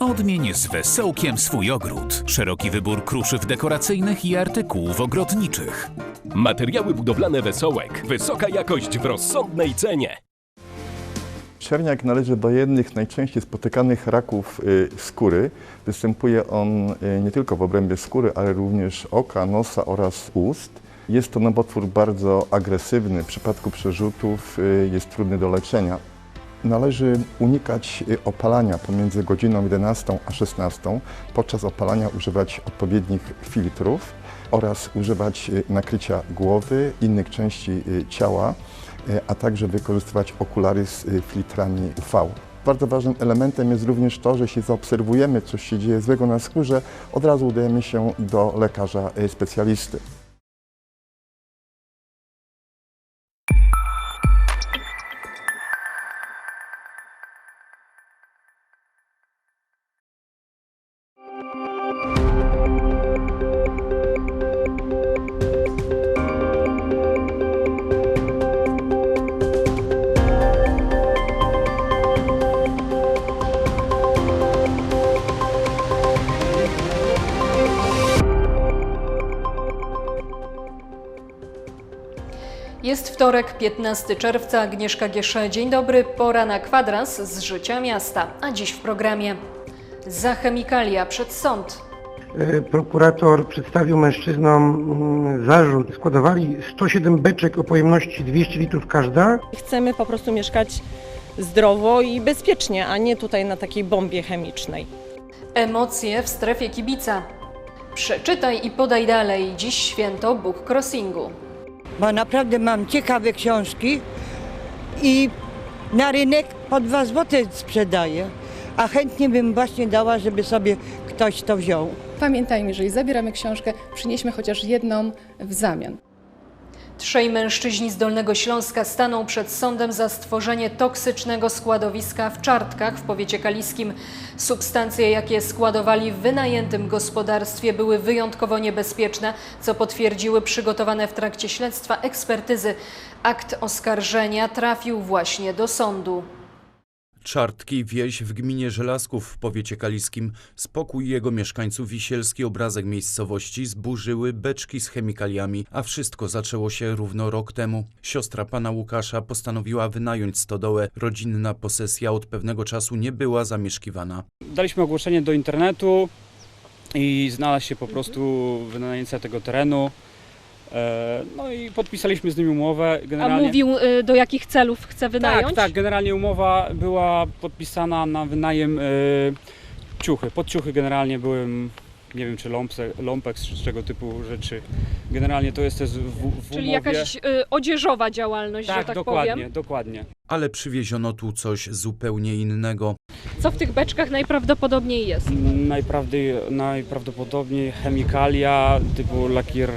Odmień z wesołkiem swój ogród. Szeroki wybór kruszyw dekoracyjnych i artykułów ogrodniczych. Materiały budowlane Wesołek. Wysoka jakość w rozsądnej cenie. Czerniak należy do jednych najczęściej spotykanych raków y, skóry. Występuje on y, nie tylko w obrębie skóry, ale również oka, nosa oraz ust. Jest to nowotwór bardzo agresywny. W przypadku przerzutów y, jest trudny do leczenia. Należy unikać y, opalania pomiędzy godziną 11 a 16. Podczas opalania używać odpowiednich filtrów oraz używać y, nakrycia głowy, innych części y, ciała, a także wykorzystywać okulary z filtrami UV. Bardzo ważnym elementem jest również to, że jeśli zaobserwujemy coś się dzieje złego na skórze, od razu udajemy się do lekarza specjalisty. Wtorek, 15 czerwca, Agnieszka Giesze. Dzień dobry, pora na kwadrans z życia miasta. A dziś w programie za chemikalia przed sąd. E, Prokurator przedstawił mężczyznom mm, zarzut. Składowali 107 beczek o pojemności 200 litrów każda. Chcemy po prostu mieszkać zdrowo i bezpiecznie, a nie tutaj na takiej bombie chemicznej. Emocje w strefie kibica. Przeczytaj i podaj dalej. Dziś święto Book Crossingu. Bo naprawdę mam ciekawe książki i na rynek po 2 zł sprzedaję, a chętnie bym właśnie dała, żeby sobie ktoś to wziął. Pamiętajmy, jeżeli zabieramy książkę, przynieśmy chociaż jedną w zamian. Trzej mężczyźni z Dolnego Śląska staną przed sądem za stworzenie toksycznego składowiska w Czartkach w powiecie kaliskim. Substancje, jakie składowali w wynajętym gospodarstwie, były wyjątkowo niebezpieczne, co potwierdziły przygotowane w trakcie śledztwa ekspertyzy. Akt oskarżenia trafił właśnie do sądu. Czartki, wieś w gminie Żelazków w powiecie kaliskim. Spokój jego mieszkańców wisielski obrazek miejscowości zburzyły beczki z chemikaliami, a wszystko zaczęło się równo rok temu. Siostra pana Łukasza postanowiła wynająć stodołę. Rodzinna posesja od pewnego czasu nie była zamieszkiwana. Daliśmy ogłoszenie do internetu i znalazł się po prostu wynajęca tego terenu. E, No i podpisaliśmy z nim umowę. A Generalnie, mówił y, do jakich celów chce wynająć? Tak, tak, generalnie umowa była podpisana na wynajem e, ciuchy. Pod ciuchy generalnie byłem, nie wiem czy lompse, lompeks, czy czego typu rzeczy. Generalnie to jest też w, w Czyli umowie. jakaś odzieżowa działalność, tak, że tak dokładnie, powiem. dokładnie. Ale przywieziono tu coś zupełnie innego. Co w tych beczkach najprawdopodobniej jest? Najprawdy, najprawdopodobniej chemikalia typu lakier,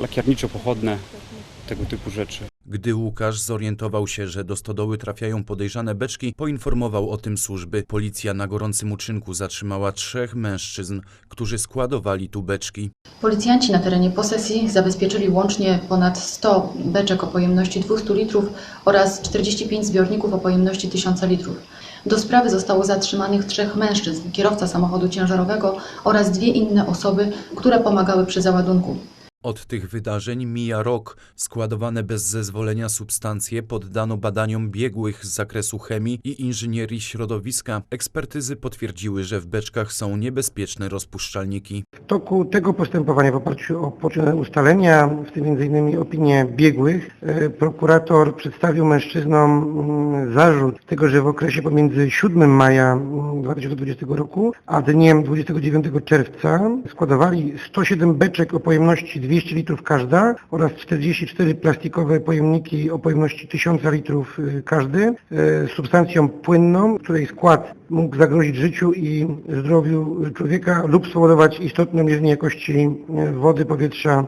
lakierniczo-pochodne, tego typu rzeczy. Gdy Łukasz zorientował się, że do stodoły trafiają podejrzane beczki, poinformował o tym służby. Policja na gorącym uczynku zatrzymała trzech mężczyzn, którzy składowali tu beczki. Policjanci na terenie posesji zabezpieczyli łącznie ponad 100 beczek o pojemności 200 litrów oraz 45 zbiorników o pojemności 1000 litrów. Do sprawy zostało zatrzymanych trzech mężczyzn, kierowca samochodu ciężarowego oraz dwie inne osoby, które pomagały przy załadunku. Od tych wydarzeń mija rok. Składowane bez zezwolenia substancje poddano badaniom biegłych z zakresu chemii i inżynierii środowiska. Ekspertyzy potwierdziły, że w beczkach są niebezpieczne rozpuszczalniki. W toku tego postępowania w oparciu o poczynione ustalenia, w tym m.in. opinie biegłych, e, prokurator przedstawił mężczyznom mm, zarzut tego, że w okresie pomiędzy 7 maja mm, 2020 roku a dniem 29 czerwca składowali 107 beczek o pojemności 200 litrów każda oraz 44 plastikowe pojemniki o pojemności 1000 litrów y, każdy z substancją płynną, której skład mógł zagrozić życiu i zdrowiu człowieka lub spowodować istotne obniżenie jakości e, wody, powietrza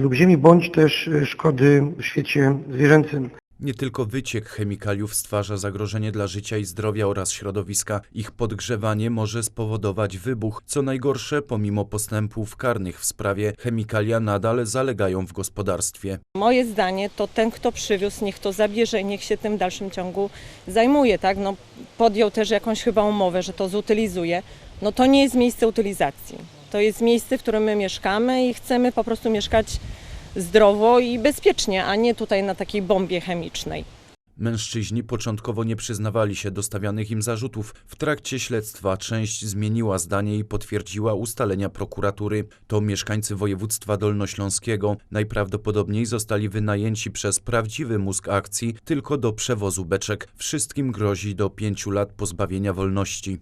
lub ziemi, bądź też szkody w świecie zwierzęcym. Nie tylko wyciek chemikaliów stwarza zagrożenie dla życia i zdrowia oraz środowiska. Ich podgrzewanie może spowodować wybuch. Co najgorsze, pomimo postępów karnych w sprawie, chemikalia nadal zalegają w gospodarstwie. Moje zdanie to ten, kto przywiózł, niech to zabierze i niech się tym w dalszym ciągu zajmuje, tak? No, podjął też jakąś chyba umowę, że to zutylizuje. No to nie jest miejsce utylizacji. To jest miejsce, w którym my mieszkamy i chcemy po prostu mieszkać zdrowo i bezpiecznie, a nie tutaj na takiej bombie chemicznej. Mężczyźni początkowo nie przyznawali się do stawianych im zarzutów. W trakcie śledztwa część zmieniła zdanie i potwierdziła ustalenia prokuratury. To mieszkańcy województwa dolnośląskiego. Najprawdopodobniej zostali wynajęci przez prawdziwy mózg akcji tylko do przewozu beczek. Wszystkim grozi do pięciu lat pozbawienia wolności.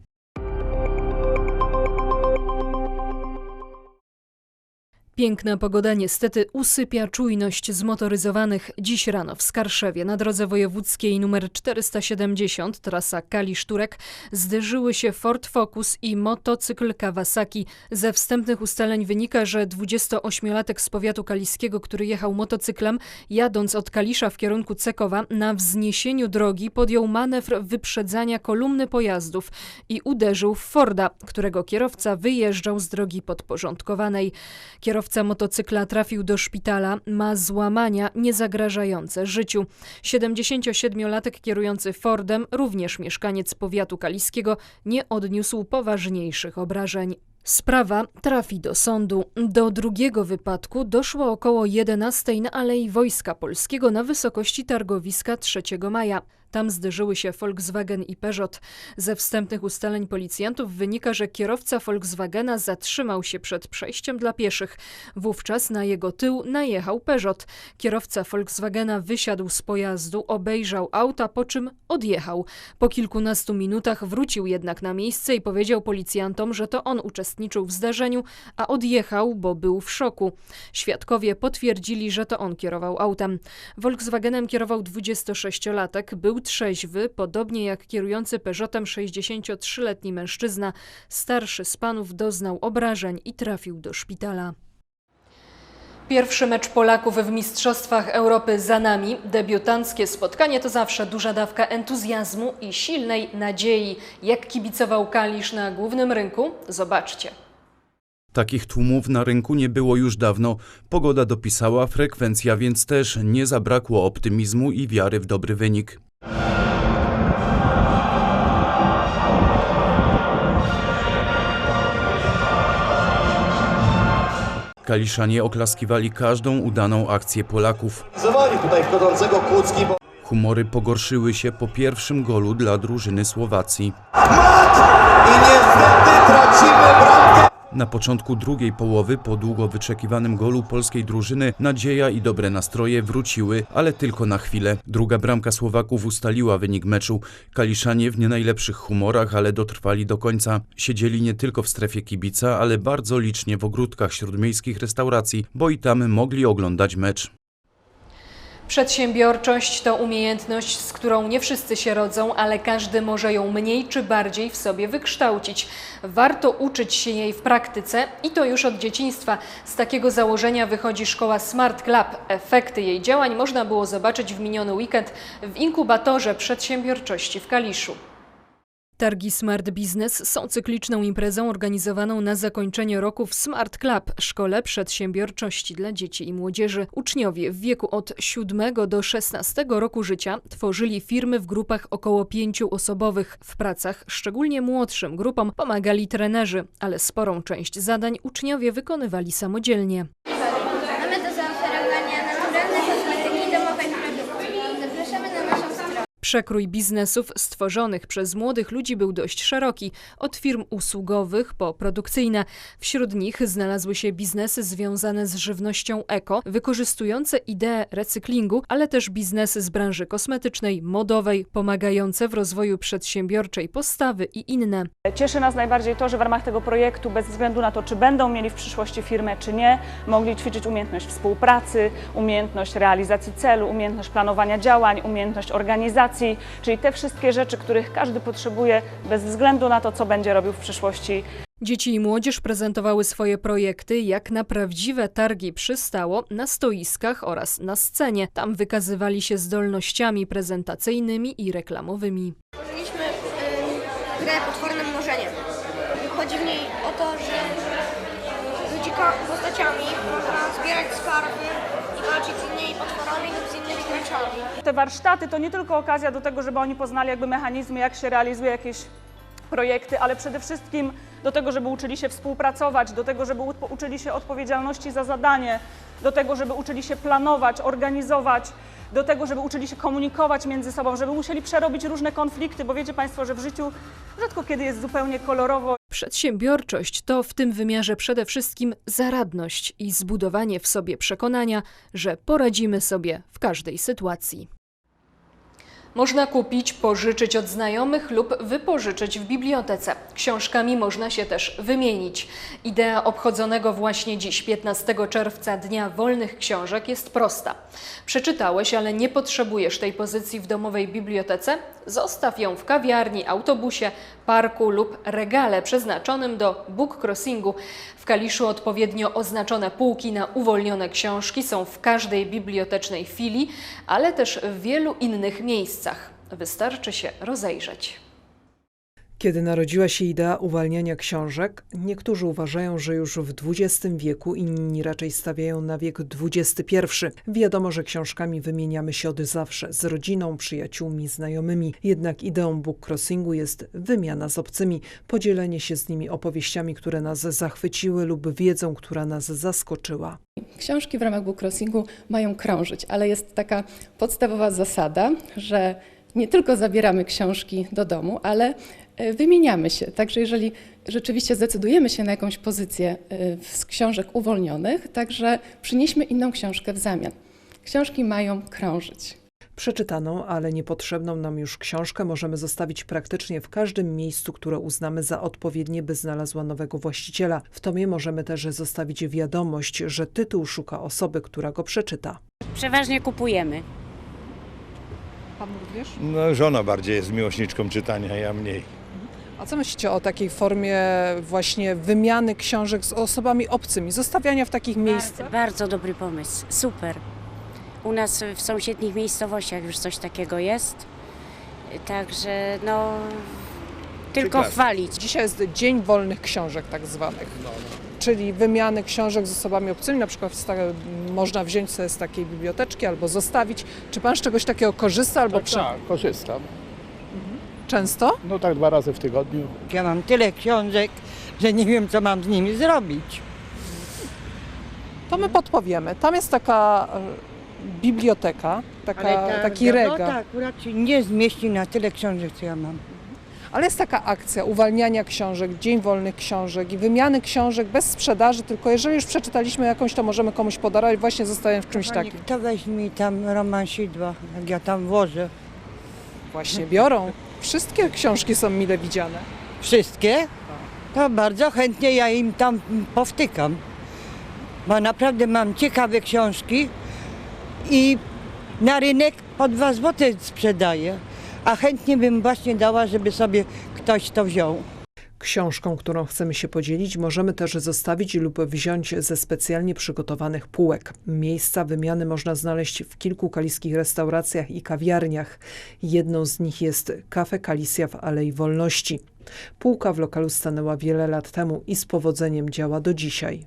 Piękna pogoda niestety usypia czujność zmotoryzowanych. Dziś rano w Skarszewie na drodze wojewódzkiej nr 470 trasa Kalisz-Turek zderzyły się Ford Focus i motocykl Kawasaki. Ze wstępnych ustaleń wynika, że 28-latek z powiatu kaliskiego, który jechał motocyklem, jadąc od Kalisza w kierunku Cekowa, na wzniesieniu drogi podjął manewr wyprzedzania kolumny pojazdów i uderzył w Forda, którego kierowca wyjeżdżał z drogi podporządkowanej. Kierowca motocykla trafił do szpitala, ma złamania niezagrażające życiu. 77-latek kierujący Fordem, również mieszkaniec powiatu kaliskiego, nie odniósł poważniejszych obrażeń. Sprawa trafi do sądu. Do drugiego wypadku doszło około 11 na Alei Wojska Polskiego na wysokości targowiska 3 maja. Tam zderzyły się Volkswagen i Peugeot. Ze wstępnych ustaleń policjantów wynika, że kierowca Volkswagena zatrzymał się przed przejściem dla pieszych. Wówczas na jego tył najechał Peugeot. Kierowca Volkswagena wysiadł z pojazdu, obejrzał auta, po czym odjechał. Po kilkunastu minutach wrócił jednak na miejsce i powiedział policjantom, że to on uczestniczył w zdarzeniu, a odjechał, bo był w szoku. Świadkowie potwierdzili, że to on kierował autem. Volkswagenem kierował 26-latek, był trzeźwy, podobnie jak kierujący Peugeotem 63-letni mężczyzna. Starszy z panów doznał obrażeń i trafił do szpitala. Pierwszy mecz Polaków w Mistrzostwach Europy za nami. Debiutanckie spotkanie to zawsze duża dawka entuzjazmu i silnej nadziei. Jak kibicował Kalisz na głównym rynku? Zobaczcie. Takich tłumów na rynku nie było już dawno. Pogoda dopisała, frekwencja więc też nie zabrakło optymizmu i wiary w dobry wynik. Kaliszanie oklaskiwali każdą udaną akcję Polaków. Zawali tutaj wchodzącego bo... Humory pogorszyły się po pierwszym golu dla drużyny Słowacji. Mat! I niestety tracimy bramkę! Na początku drugiej połowy, po długo wyczekiwanym golu polskiej drużyny, nadzieja i dobre nastroje wróciły, ale tylko na chwilę. Druga bramka Słowaków ustaliła wynik meczu. Kaliszanie w nie najlepszych humorach, ale dotrwali do końca. Siedzieli nie tylko w strefie kibica, ale bardzo licznie w ogródkach śródmiejskich restauracji, bo i tam mogli oglądać mecz. Przedsiębiorczość to umiejętność, z którą nie wszyscy się rodzą, ale każdy może ją mniej czy bardziej w sobie wykształcić. Warto uczyć się jej w praktyce i to już od dzieciństwa. Z takiego założenia wychodzi szkoła Smart Club. Efekty jej działań można było zobaczyć w miniony weekend w inkubatorze przedsiębiorczości w Kaliszu. Targi Smart Business są cykliczną imprezą organizowaną na zakończenie roku w Smart Club, szkole przedsiębiorczości dla dzieci i młodzieży. Uczniowie w wieku od 7 do 16 roku życia tworzyli firmy w grupach około pięciu osobowych. W pracach szczególnie młodszym grupom pomagali trenerzy, ale sporą część zadań uczniowie wykonywali samodzielnie. Przekrój biznesów stworzonych przez młodych ludzi był dość szeroki, od firm usługowych po produkcyjne. Wśród nich znalazły się biznesy związane z żywnością eko, wykorzystujące ideę recyklingu, ale też biznesy z branży kosmetycznej, modowej, pomagające w rozwoju przedsiębiorczej postawy i inne. Cieszy nas najbardziej to, że w ramach tego projektu, bez względu na to, czy będą mieli w przyszłości firmę, czy nie, mogli ćwiczyć umiejętność współpracy, umiejętność realizacji celu, umiejętność planowania działań, umiejętność organizacji, czyli te wszystkie rzeczy, których każdy potrzebuje, bez względu na to, co będzie robił w przyszłości. Dzieci i młodzież prezentowały swoje projekty jak na prawdziwe targi przystało na stoiskach oraz na scenie. Tam wykazywali się zdolnościami prezentacyjnymi i reklamowymi. Stworzyliśmy y, grę Potworne Mnożenie. Chodzi w niej o to, że ludzika postaciami można zbierać skarby z innymi potworami lub z innymi graczami. Te warsztaty to nie tylko okazja do tego, żeby oni poznali jakby mechanizmy, jak się realizuje jakieś projekty, ale przede wszystkim do tego, żeby uczyli się współpracować, do tego, żeby uczyli się odpowiedzialności za zadanie, do tego, żeby uczyli się planować, organizować, do tego, żeby uczyli się komunikować między sobą, żeby musieli przerobić różne konflikty, bo wiecie Państwo, że w życiu rzadko kiedy jest zupełnie kolorowo. Przedsiębiorczość to w tym wymiarze przede wszystkim zaradność i zbudowanie w sobie przekonania, że poradzimy sobie w każdej sytuacji. Można kupić, pożyczyć od znajomych lub wypożyczyć w bibliotece. Książkami można się też wymienić. Idea obchodzonego właśnie dziś, 15 czerwca, Dnia Wolnych Książek jest prosta. Przeczytałeś, ale nie potrzebujesz tej pozycji w domowej bibliotece? Zostaw ją w kawiarni, autobusie, parku lub regale przeznaczonym do book crossingu. W Kaliszu odpowiednio oznaczone półki na uwolnione książki są w każdej bibliotecznej filii, ale też w wielu innych miejscach. Wystarczy się rozejrzeć. Kiedy narodziła się idea uwalniania książek, niektórzy uważają, że już w XX wieku, inni raczej stawiają na wiek XXI. Wiadomo, że książkami wymieniamy się od zawsze, z rodziną, przyjaciółmi, znajomymi. Jednak ideą bookcrossingu jest wymiana z obcymi, podzielenie się z nimi opowieściami, które nas zachwyciły lub wiedzą, która nas zaskoczyła. Książki w ramach bookcrossingu mają krążyć, ale jest taka podstawowa zasada, że nie tylko zabieramy książki do domu, ale wymieniamy się. Także jeżeli rzeczywiście zdecydujemy się na jakąś pozycję e, z książek uwolnionych, także przynieśmy inną książkę w zamian. Książki mają krążyć. Przeczytaną, ale niepotrzebną nam już książkę możemy zostawić praktycznie w każdym miejscu, które uznamy za odpowiednie, by znalazła nowego właściciela. W tomie możemy też zostawić wiadomość, że tytuł szuka osoby, która go przeczyta. Przeważnie kupujemy. Pan również? No, żona bardziej jest miłośniczką czytania, ja mniej. A co myślicie o takiej formie właśnie wymiany książek z osobami obcymi, zostawiania w takich miejscach? Bardzo, bardzo dobry pomysł, super. U nas w sąsiednich miejscowościach już coś takiego jest. Także no tylko chwalić. Dzisiaj jest Dzień Wolnych Książek tak zwanych. Czyli wymiany książek z osobami obcymi, na przykład z ta, można wziąć sobie z takiej biblioteczki albo zostawić. Czy pan z czegoś takiego korzysta albo Tak, prze- tak, korzystam. Często? No tak dwa razy w tygodniu. Ja mam tyle książek, że nie wiem, co mam z nimi zrobić. To my podpowiemy. Tam jest taka e, biblioteka, taka, ta taki regał. gablota akurat się nie zmieści na tyle książek, co ja mam. Ale jest taka akcja uwalniania książek, Dzień Wolnych Książek i wymiany książek bez sprzedaży, tylko jeżeli już przeczytaliśmy jakąś, to możemy komuś podarować, właśnie zostawiając w czymś Kochani, takim. Kto weźmie tam romansidła, jak ja tam włożę? Właśnie biorą. Wszystkie książki są mile widziane. Wszystkie? To bardzo chętnie ja im tam powtykam. Bo naprawdę mam ciekawe książki i na rynek po dwa złote sprzedaję. A chętnie bym właśnie dała, żeby sobie ktoś to wziął. Książką, którą chcemy się podzielić, możemy też zostawić lub wziąć ze specjalnie przygotowanych półek. Miejsca wymiany można znaleźć w kilku kaliskich restauracjach i kawiarniach. Jedną z nich jest Kafe Kalisja w Alei Wolności. Półka w lokalu stanęła wiele lat temu i z powodzeniem działa do dzisiaj.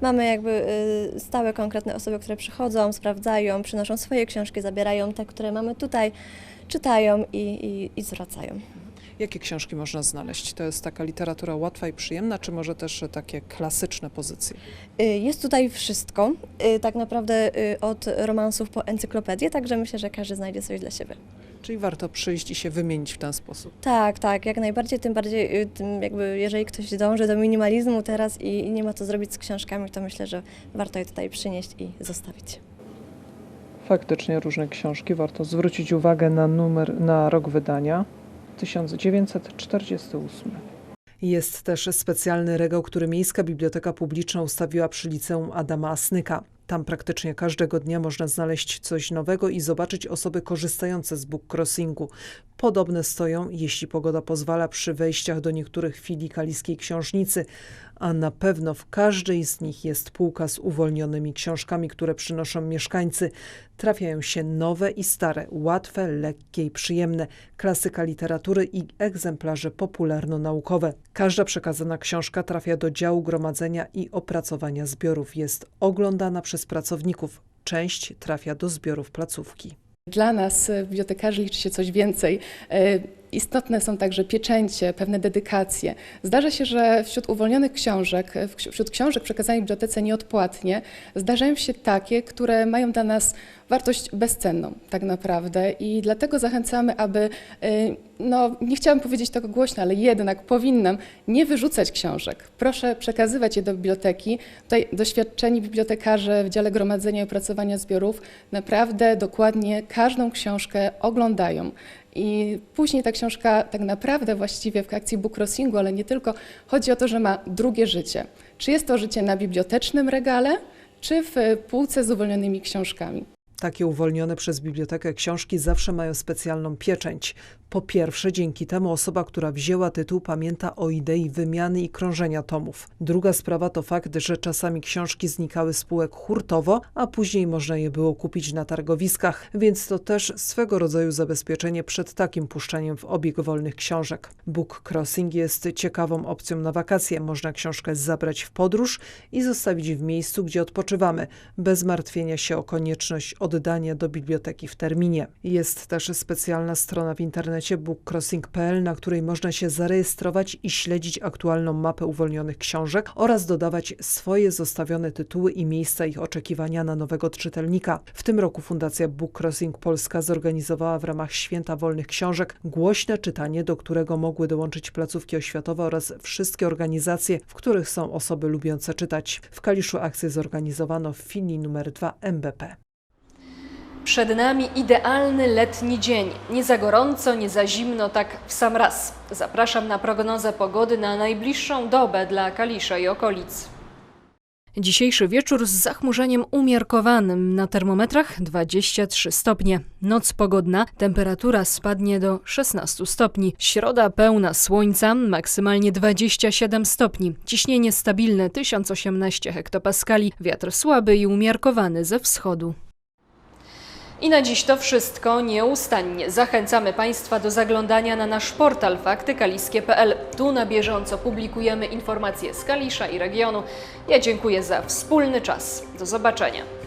Mamy jakby y, stałe, konkretne osoby, które przychodzą, sprawdzają, przynoszą swoje książki, zabierają te, które mamy tutaj, czytają i, i, i zwracają. Jakie książki można znaleźć? To jest taka literatura łatwa i przyjemna, czy może też takie klasyczne pozycje? Y, Jest tutaj wszystko, y, tak naprawdę y, od romansów po encyklopedię, także myślę, że każdy znajdzie coś dla siebie. Czyli warto przyjść i się wymienić w ten sposób. Tak, tak, jak najbardziej, tym bardziej, tym jakby jeżeli ktoś dąży do minimalizmu teraz i, i nie ma co zrobić z książkami, to myślę, że warto je tutaj przynieść i zostawić. Faktycznie różne książki. Warto zwrócić uwagę na numer, na rok wydania 1948. Jest też specjalny regał, który Miejska Biblioteka Publiczna ustawiła przy liceum Adama Asnyka. Tam praktycznie każdego dnia można znaleźć coś nowego i zobaczyć osoby korzystające z book crossingu. Podobne stoją, jeśli pogoda pozwala, przy wejściach do niektórych filii kaliskiej książnicy, a na pewno w każdej z nich jest półka z uwolnionymi książkami, które przynoszą mieszkańcy. Trafiają się nowe i stare, łatwe, lekkie i przyjemne, klasyka literatury i egzemplarze popularno-naukowe. Każda przekazana książka trafia do działu gromadzenia i opracowania zbiorów. Jest oglądana przez pracowników. Część trafia do zbiorów placówki. Dla nas, e, bibliotekarzy, liczy się coś więcej. E, Istotne są także pieczęcie, pewne dedykacje. Zdarza się, że wśród uwolnionych książek, e, wśród książek przekazanych bibliotece nieodpłatnie, zdarzają się takie, które mają dla nas wartość bezcenną tak naprawdę i dlatego zachęcamy, aby, y, no nie chciałam powiedzieć tego głośno, ale jednak powinnam nie wyrzucać książek. Proszę przekazywać je do biblioteki. Tutaj doświadczeni bibliotekarze w dziale gromadzenia i opracowania zbiorów naprawdę dokładnie każdą książkę oglądają. I później ta książka tak naprawdę właściwie w akcji book crossingu, ale nie tylko, chodzi o to, że ma drugie życie. Czy jest to życie na bibliotecznym regale, czy w półce z uwolnionymi książkami. Takie uwolnione przez bibliotekę książki zawsze mają specjalną pieczęć. Po pierwsze, dzięki temu osoba, która wzięła tytuł, pamięta o idei wymiany i krążenia tomów. Druga sprawa to fakt, że czasami książki znikały z półek hurtowo, a później można je było kupić na targowiskach, więc to też swego rodzaju zabezpieczenie przed takim puszczeniem w obieg wolnych książek. Book Crossing jest ciekawą opcją na wakacje. Można książkę zabrać w podróż i zostawić w miejscu, gdzie odpoczywamy, bez martwienia się o konieczność oddania do biblioteki w terminie. Jest też specjalna strona w internecie bookcrossing.pl, na której można się zarejestrować i śledzić aktualną mapę uwolnionych książek oraz dodawać swoje zostawione tytuły i miejsca ich oczekiwania na nowego czytelnika. W tym roku Fundacja Book Crossing Polska zorganizowała w ramach Święta Wolnych Książek głośne czytanie, do którego mogły dołączyć placówki oświatowe oraz wszystkie organizacje, w których są osoby lubiące czytać. W Kaliszu akcję zorganizowano w filii numer 2 MBP. Przed nami idealny letni dzień. Nie za gorąco, nie za zimno, tak w sam raz. Zapraszam na prognozę pogody na najbliższą dobę dla Kalisza i okolic. Dzisiejszy wieczór z zachmurzeniem umiarkowanym. Na termometrach 23 stopnie. Noc pogodna, temperatura spadnie do 16 stopni. Środa pełna słońca, maksymalnie 27 stopni. Ciśnienie stabilne 1018 hektopaskali. Wiatr słaby i umiarkowany ze wschodu. I na dziś to wszystko nieustannie. Zachęcamy Państwa do zaglądania na nasz portal faktykaliskie.pl. Tu na bieżąco publikujemy informacje z Kalisza i regionu. Ja dziękuję za wspólny czas. Do zobaczenia.